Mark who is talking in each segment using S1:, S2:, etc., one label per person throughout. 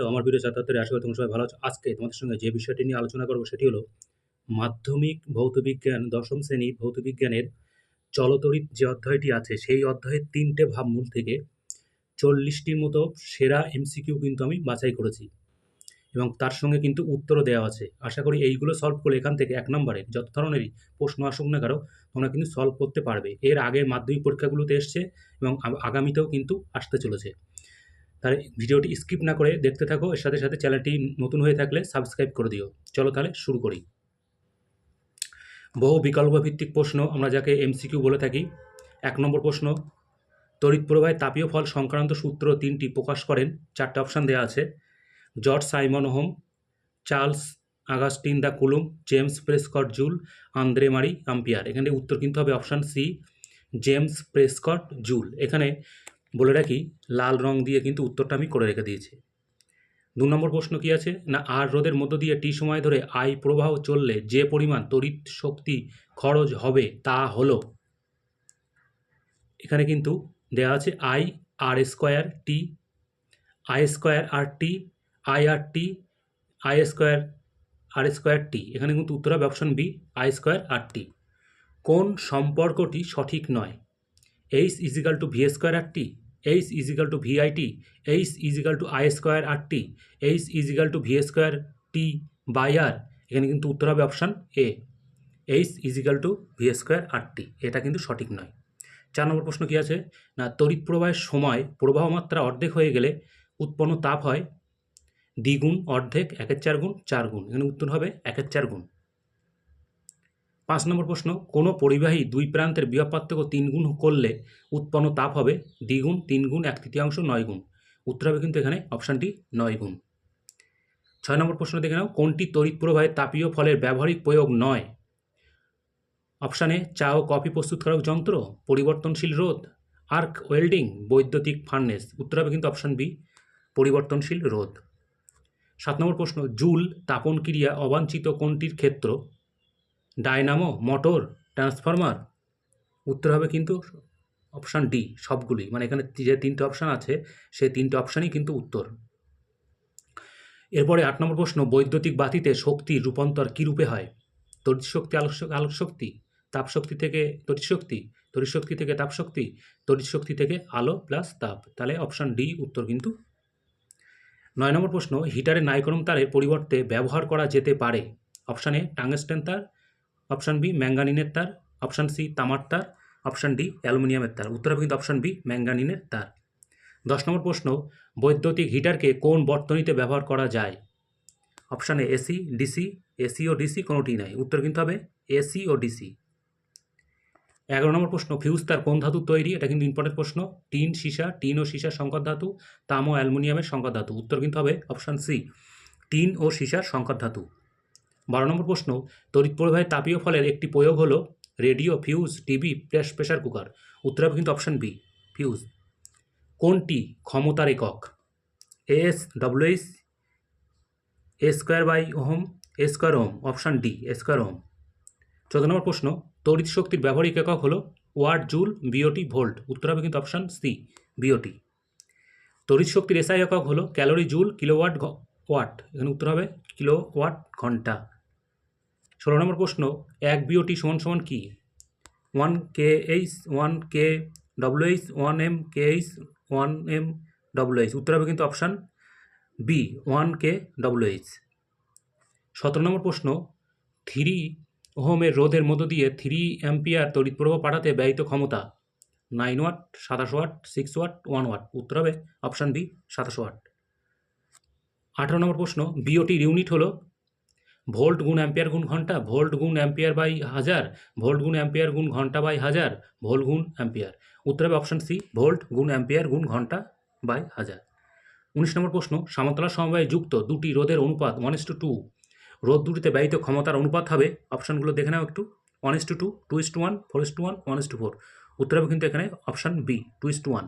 S1: Hello আমার video সাতাত্তরে আশা করি তোমরা সবাই ভালো আছো? আজকে তোমাদের সঙ্গে যে বিষয়টি নিয়ে আলোচনা করব সেটি হলো মাধ্যমিক ভৌতবিজ্ঞান দশম শ্রেণির ভৌতবিজ্ঞানের চলতরিৎ যে অধ্যায়টি আছে, সেই অধ্যায়ের তিনটে ভাবমূল থেকে চল্লিশটির মতো সেরা এমসিকিউ কিন্তু আমি বাছাই করেছি। এবং তার সঙ্গে কিন্তু উত্তরও দেওয়া আছে। আশা করি এইগুলো সলভ করলে এখান থেকে এক নম্বরে যত ধরনেরই প্রশ্ন আসুক না কারও তোমরা কিন্তু সলভ করতে পারবে। এর আগে মাধ্যমিক পরীক্ষাগুলোতে এসছে এবং আগামীতেও কিন্তু আসতে চলেছে। তাহলে ভিডিওটি স্কিপ না করে দেখতে থাকো। এর সাথে সাথে চ্যানেলটি নতুন হয়ে থাকলে সাবস্ক্রাইব করে দিও। চলো তাহলে শুরু করি। বহু বিকল্প ভিত্তিক প্রশ্ন আমরা যাকে এমসিকিউ বলে থাকি। এক নম্বর প্রশ্ন, তড়িৎ প্রবাহে তাপীয় ফল সংক্রান্ত সূত্র তিনটি প্রকাশ করেন। চারটে অপশান দেওয়া আছে। George Simon Ohm, Charles Augustin de Coulomb, James Prescott Joule, Andre Marie Ampere. এখানে উত্তর কিন্তু হবে option C, James Prescott Joule. এখানে বলে রাখি, লাল রং দিয়ে কিন্তু উত্তরটা আমি করে রেখে দিয়েছি। দু নম্বর প্রশ্ন কি আছে? না, আর রোদের মধ্য দিয়ে টি সময় ধরে আই প্রবাহ চললে যে পরিমাণ তড়িৎ শক্তি খরচ হবে তা হলো। এখানে কিন্তু দেওয়া আছে I, R square T, I square R T, I R T, I square, R square T. এখানে কিন্তু উত্তর হবে option B, I square R T. কোন সম্পর্কটি সঠিক নয়? H is equal to V square R T H is equal to V I T H is equal to I square R T H is equal to V square T by R এখানে কিন্তু উত্তর হবে option A H is equal two V square R T এটা কিন্তু সঠিক নয়। চার নম্বর প্রশ্ন কী আছে? না, তড়িৎ প্রবাহের সময় প্রবাহ মাত্রা অর্ধেক হয়ে গেলে উৎপন্ন তাপ হয় দ্বিগুণ অর্ধেক, একের চার গুণ চার গুণ। এখানে উত্তর হবে একের চার গুণ। পাঁচ নম্বর প্রশ্ন, কোনো পরিবাহী দুই প্রান্তের বিভব পার্থক্য তিন গুণ করলে উৎপন্ন তাপ হবে দ্বিগুণ, তিন গুণ, এক তৃতীয়াংশ, নয় গুণ। উত্তর হবে কিন্তু এখানে অপশানটি নয় গুণ। ছয় নম্বর প্রশ্ন দেখে নাও, কোনটি তড়িৎ প্রবাহে তাপীয় ফলের ব্যবহারিক প্রয়োগ নয়? অপশানে চা ও কফি প্রস্তুতকারক যন্ত্র, পরিবর্তনশীল রোধ, আর্ক ওয়েল্ডিং, বৈদ্যুতিক ফার্নেস। উত্তর হবে কিন্তু অপশান বি, পরিবর্তনশীল রোধ। সাত নম্বর প্রশ্ন, জুল তাপন ক্রিয়া অবাঞ্ছিত কোনটির ক্ষেত্র? Dynamo, motor, transformer. উত্তর হবে কিন্তু অপশান ডি সবগুলি মানে এখানে যে তিনটে অপশান আছে, সেই তিনটে অপশানই কিন্তু উত্তর। এরপরে আট নম্বর প্রশ্ন, বৈদ্যুতিক বাতিতে শক্তির রূপান্তর কী রূপে হয়? তড়িৎ শক্তি আলোক আলোক শক্তি তাপ শক্তি থেকে তড়িৎ শক্তি থেকে তাপ শক্তি তড়িৎ শক্তি থেকে আলো প্লাস তাপ। তাহলে অপশান ডি উত্তর কিন্তু। নয় নম্বর প্রশ্ন, হিটারে নাইক্রোম তারের পরিবর্তে ব্যবহার করা যেতে পারে। অপশানে এ টাংস্টেন তার অপশান বি ম্যাঙ্গানিনের তার অপশান সি তামার তার অপশান ডি অ্যালুমিনিয়ামের তার উত্তর হবে কিন্তু অপশান বি ম্যাঙ্গানিনের তার দশ নম্বর প্রশ্ন, বৈদ্যুতিক হিটারকে কোন বর্তনীতে ব্যবহার করা যায়? অপশানে এসি ডিসি এসি ও ডিসি কোনোটি নাই। উত্তর কিন্তু হবে এসি ও ডিসি এগারো নম্বর প্রশ্ন ফিউজ তার কোন ধাতু তৈরি? এটা কিন্তু ইম্পর্টেন্ট প্রশ্ন। টিন, সীসা, টিন ও সীসা সংকর ধাতু, তাম ও অ্যালুমিনিয়ামের সংকর ধাতু। উত্তর কিন্তু হবে অপশান সি টিন ও সীসার সংকর ধাতু। বারো নম্বর প্রশ্ন, তড়িৎ প্রবাহের তাপীয় ফলের একটি প্রয়োগ হলো radio, fuse, TV press pressure cooker. উত্তর হবে কিন্তু অপশান বি, ফিউজ। কোনটি ক্ষমতার একক? S WS A square by ohm A square ohm option D A square ohm চোদ্দ নম্বর প্রশ্ন, তড়িৎ শক্তির ব্যবহারিক একক হলো ওয়াট, জুল বিওটি ভোল্ট। উত্তর হবে কিন্তু অপশান সি বিওটি তড়িৎ শক্তির এসআই একক হলো ক্যালোরি, জুল, কিলোওয়াট ওয়াট। এখানে উত্তর হবে কিলো ওয়াট ঘণ্টা। ষোলো নম্বর প্রশ্ন, এক বিওটি সমান সমান কী? One K H one K W H one M K H one M W H উত্তর হবে কিন্তু option B one K W H সতেরো নম্বর প্রশ্ন থ্রি ওহমের রোধের মধ্য দিয়ে থ্রি অ্যাম্পিয়ার তড়িৎ প্রবাহ পাঠাতে ব্যয়িত ক্ষমতা নাইন ওয়াট সাতাশ watt six watt one watt উত্তর হবে অপশান বি সাতাশ ওয়াট আঠারো নম্বর প্রশ্ন বিওটির ইউনিট হলো ভোল্ট গুণ অ্যাম্পিয়ার গুণ ঘণ্টা, ভোল্ট গুণ অ্যাম্পিয়ার বাই হাজার, ভোল্ট গুণ অ্যাম্পিয়ার গুণ ঘণ্টা বাই হাজার, ভোল্ট গুণ অ্যাম্পিয়ার। উত্তর হবে অপশান সি ভোল্ট গুণ অ্যাম্পিয়ার গুণ ঘণ্টা বাই হাজার। উনিশ নম্বর প্রশ্ন সামতলা সমবায়ে যুক্ত দুটি রোদের অনুপাত ওয়ান ইস টু টু রোদ দুটিতে ব্যয়িত ক্ষমতার অনুপাত হবে অপশানগুলো দেখে নাও একটু one is two two two is two one four is two one one is two four উত্তর হবে কিন্তু এখানে option B two is two one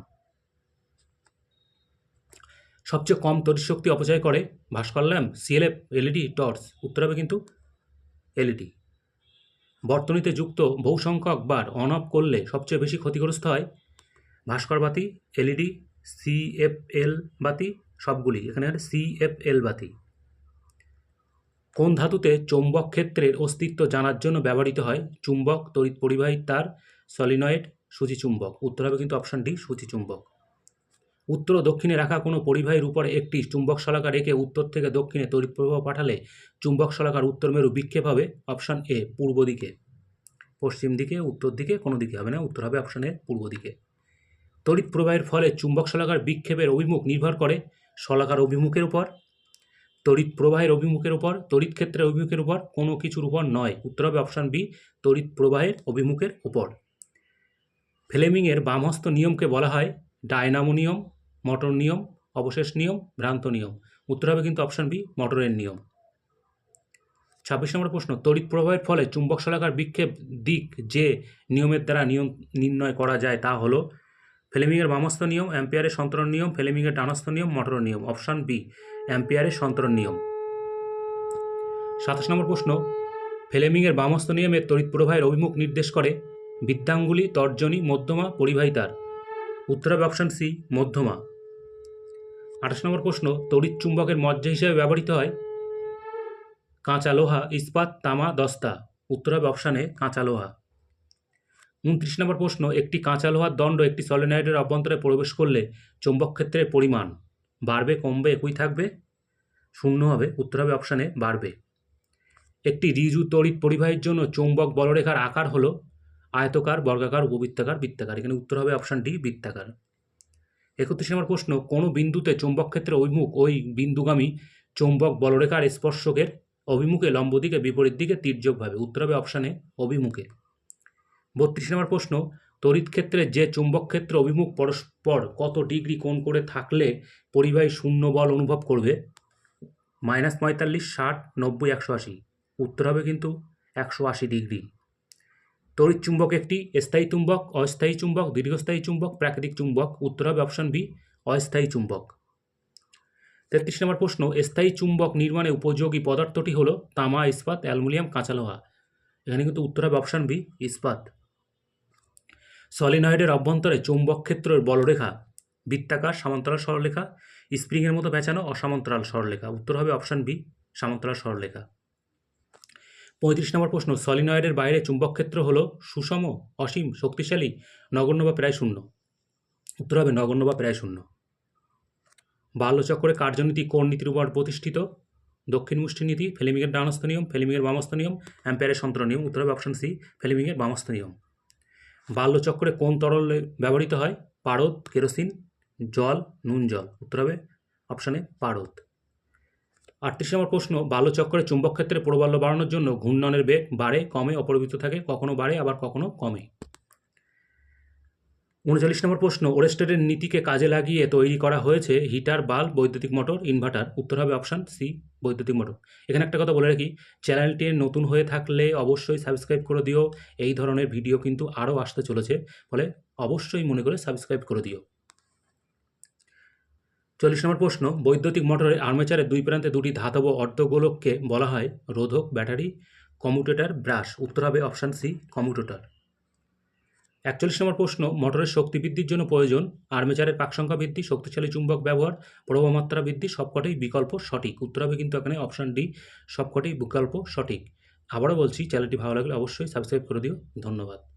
S1: সবচেয়ে কম শক্তি অপচয় করে ভাস্কর ল্যাম্প সিএলএফ এলইডি টর্চ। উত্তর হবে কিন্তু এলইডি বর্তনীতে যুক্ত বহু সংখ্যক বার অন অফ করলে সবচেয়ে বেশি ক্ষতিগ্রস্ত হয় ভাস্কর বাতি এলইডি সিএফএল বাতি, সবগুলি। এখানে সি এফ এল বাতি। কোন ধাতুতে চৌম্বক ক্ষেত্রের অস্তিত্ব জানার জন্য ব্যবহৃত হয়? চুম্বক, তড়িৎ পরিবাহী তার সলিনয়েড সূচিচুম্বক উত্তর হবে কিন্তু অপশান ডি সূচিচুম্বক উত্তর ও দক্ষিণে রাখা কোনো পরিবাহীর উপরে একটি চুম্বক শলাকা রেখে উত্তর থেকে দক্ষিণে তড়িৎ প্রবাহ পাঠালে চুম্বক শলাকার উত্তর মেরু বিক্ষেপ হবে অপশান এ, পূর্ব দিকে। পশ্চিম দিকে, উত্তর দিকে, কোনো দিকে হবে না, উত্তর হবে অপশান এ, পূর্ব দিকে। তড়িৎ প্রবাহের ফলে চুম্বক শলাকার বিক্ষেপের অভিমুখ নির্ভর করে শলাকার অভিমুখের উপর, তড়িৎ প্রবাহের অভিমুখের উপর, তড়িৎ ক্ষেত্রের অভিমুখের উপর, কোনো কিছুর উপর নয়। উত্তর হবে অপশান বি, তড়িৎ প্রবাহের অভিমুখের উপর। ফ্লেমিংয়ের বামহস্ত নিয়মকে বলা হয় ডায়নামো নিয়ম মটর নিয়ম, অবশেষ নিয়ম, ভ্রান্ত নিয়ম। উত্তর হবে কিন্তু অপশান বি মটরের নিয়ম। ছাব্বিশ নম্বর প্রশ্ন, তড়িৎ প্রবাহের ফলে চুম্বক শলাকার বিক্ষেপ দিক যে নিয়মের দ্বারা নিয়ম নির্ণয় করা যায় তা হলো ফ্লেমিংয়ের বামস্থ নিয়ম, অ্যাম্পিয়ারের সন্তরণ নিয়ম, ফ্লেমিংয়ের ডানস্থ নিয়ম মটর নিয়ম। অপশান বি অ্যাম্পিয়ারের সন্তরণ নিয়ম। সাতাশ নম্বর প্রশ্ন, ফ্লেমিংয়ের বামস্থ নিয়মের তড়িৎ প্রবাহের অভিমুখ নির্দেশ করে বৃত্তাঙ্গুলি, তর্জনী, মধ্যমা, পরিবাহিতার। উত্তর হবে অপশান সি মধ্যমা। আঠাশ নম্বর প্রশ্ন, তড়িৎ চুম্বকের মজ্জা হিসেবে ব্যবহৃত হয়? কাঁচা লোহা, ইস্পাত, তামা, দস্তা। উত্তর হবে অপশানে কাঁচা লোহা। উনত্রিশ নম্বর প্রশ্ন, একটি কাঁচা লোহার দণ্ড একটি সলিনয়েডের অভ্যন্তরে প্রবেশ করলে চৌম্বক ক্ষেত্রের পরিমাণ বাড়বে, কমবে, একই থাকবে? শূন্য হবে, উত্তর হবে অপশানে বাড়বে। একটি রিজু তড়িৎ পরিবাহীর জন্য চৌম্বক বলরেখার আকার হলো আয়তকার, বর্গাকার, উপবৃত্তাকার, বৃত্তাকার। এখানে উত্তর হবে অপশান ডি, বৃত্তাকার। একত্রিশ নম্বর প্রশ্ন, কোনো বিন্দুতে চৌম্বক ক্ষেত্রে অভিমুখ, ওই বিন্দুগামী চৌম্বক বলরেখার স্পর্শকের অভিমুখে লম্ব দিকে বিপরীত দিকে তির্যকভাবে উত্তর হবে অপশানে অভিমুখে। বত্রিশ নম্বর প্রশ্ন, তড়িৎ ক্ষেত্রে যে চুম্বক ক্ষেত্র অভিমুখ পরস্পর কত ডিগ্রি কোণ করে থাকলে পরিবাহী শূন্য বল অনুভব করবে? মাইনাস পঁয়তাল্লিশ, ষাট, নব্বই, একশো আশি। উত্তর হবে কিন্তু একশো আশি ডিগ্রি। তড়িৎ চুম্বক একটি, স্থায়ী চুম্বক, অস্থায়ী চুম্বক, দীর্ঘস্থায়ী চুম্বক, প্রাকৃতিক চুম্বক, উত্তর হবে অপশন বি, অস্থায়ী চুম্বক। তেত্রিশ নম্বর প্রশ্ন, স্থায়ী চুম্বক নির্মাণে উপযোগী পদার্থটি হলো তামা, ইস্পাত, অ্যালুমিনিয়াম, কাঁচা লোহা। এখানে কিন্তু উত্তর হবে অপশান বি, ইস্পাত। সলিনয়েডের অভ্যন্তরে চুম্বক ক্ষেত্রের বলরেখা, বৃত্তাকার সমান্তরাল সরলরেখা, স্প্রিংয়ের মতো পেঁচানো অসমান্তরাল সরলরেখা। উত্তর হবে অপশান বি, সমান্তরাল সরলরেখা। পঁয়ত্রিশ নম্বর প্রশ্ন, সলিনয়েডের বাইরে চুম্বক ক্ষেত্র হল সুষম, অসীম, শক্তিশালী, নগণ্য বা প্রায় শূন্য। উত্তর হবে নগণ্য বা প্রায় শূন্য। বাল্যচক্রে কার্যনীতি কোন নীতির উপর প্রতিষ্ঠিত? দক্ষিণ মুষ্টি নীতি ফেলিমিংয়ের ডানস্থ নিয়ম ফেলিমিংয়ের বামস্থ নিয়ম, অ্যাম্পায়ারের সন্তর নিয়ম, উত্তর হবে অপশন সি ফেলিমিংয়ের বামস্থ নিয়ম। বাল্যচক্রে কোন তরল ব্যবহৃত হয়? পারদ, কেরোসিন, জল, নুন জল। উত্তর হবে অপশানে পারদ। আটত্রিশ নম্বর প্রশ্ন বাল্যচক্রে চুম্বক ক্ষেত্রে প্রবাল্য বাড়ানোর জন্য ঘূর্ণনের বেগ বাড়ে, কমে অপরিবৃত থাকে, কখনো বাড়ে, আবার কখনো কমে? উনচল্লিশ নম্বর প্রশ্ন, ওরেস্টেডের নীতিকে কাজে লাগিয়ে তৈরি করা হয়েছে হিটার, বাল্ব, বৈদ্যুতিক মোটর, ইনভার্টার, উত্তর হবে অপশান সি, বৈদ্যুতিক মোটর। এখানে একটা কথা বলে রাখি, চ্যানেলটি নতুন হয়ে থাকলে অবশ্যই সাবস্ক্রাইব করে দিও, এই ধরনের ভিডিও কিন্তু আরও আসতে চলেছে, ফলে অবশ্যই মনে করে সাবস্ক্রাইব করে দিও। চল্লিশ নম্বর প্রশ্ন, বৈদ্যুতিক মোটরের আর্মেচারের দুই প্রান্তে দুটি ধাতব অর্ধগোলককে বলা হয় রোধক ব্যাটারি কমিউটেটর ব্রাশ, উত্তর হবে অপশান সি কমিউটেটর একচল্লিশ নম্বর প্রশ্ন, মোটরের শক্তি বৃদ্ধির জন্য প্রয়োজন, আর্মেচারের পাক সংখ্যা বৃদ্ধি, শক্তিশালী চুম্বক ব্যবহার, প্রবাহমাত্রা বৃদ্ধি, সবকটাই বিকল্প সঠিক, উত্তর হবে কিন্তু এখানে অপশান ডি, সবকটাই বিকল্প সঠিক। আবারও বলছি, চ্যানেলটি ভালো লাগলে অবশ্যই সাবস্ক্রাইব করে দিও, ধন্যবাদ।